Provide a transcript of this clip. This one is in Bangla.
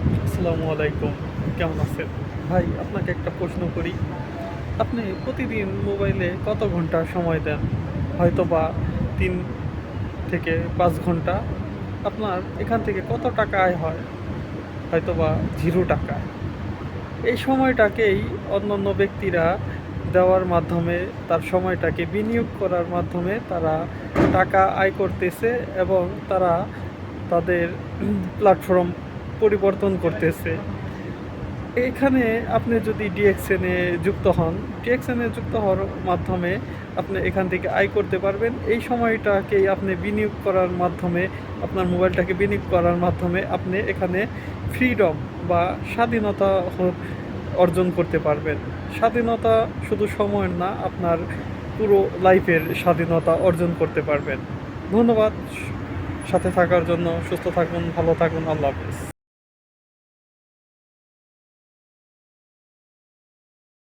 আসসালামু আলাইকুম। কেমন আছেন? ভাই, আপনাকে একটা প্রশ্ন করি। আপনি প্রতিদিন মোবাইলে কত ঘণ্টা সময় দেন? হয়তো বা তিন থেকে পাঁচ ঘণ্টা। আপনার এখান থেকে কত টাকা আয় হয়? হয়তো বা জিরো টাকা। এই সময়টাকেই অন্যান্য ব্যক্তিরা দেওয়ার মাধ্যমে, তার সময়টাকে বিনিয়োগ করার মাধ্যমে তারা টাকা আয় করতেছে এবং তারা তাদের প্ল্যাটফর্ম পরিবর্তন করতেছে। এখানে আপনি যদি ডিএক্সএনে যুক্ত হন ডিএক্সএনে যুক্ত হওয়ার মাধ্যমে আপনি এখান থেকে আয় করতে পারবেন। এই সময়টাকেই আপনি বিনিয়োগ করার মাধ্যমে, আপনার মোবাইলটাকে বিনিয়োগ করার মাধ্যমে আপনি এখানে ফ্রিডম বা স্বাধীনতা অর্জন করতে পারবেন। স্বাধীনতা শুধু সময়ের না, আপনার পুরো লাইফের স্বাধীনতা অর্জন করতে পারবেন। ধন্যবাদ। সাথে থাকার জন্য সুস্থ থাকুন, ভালো থাকুন। আল্লাহ হাফিজ।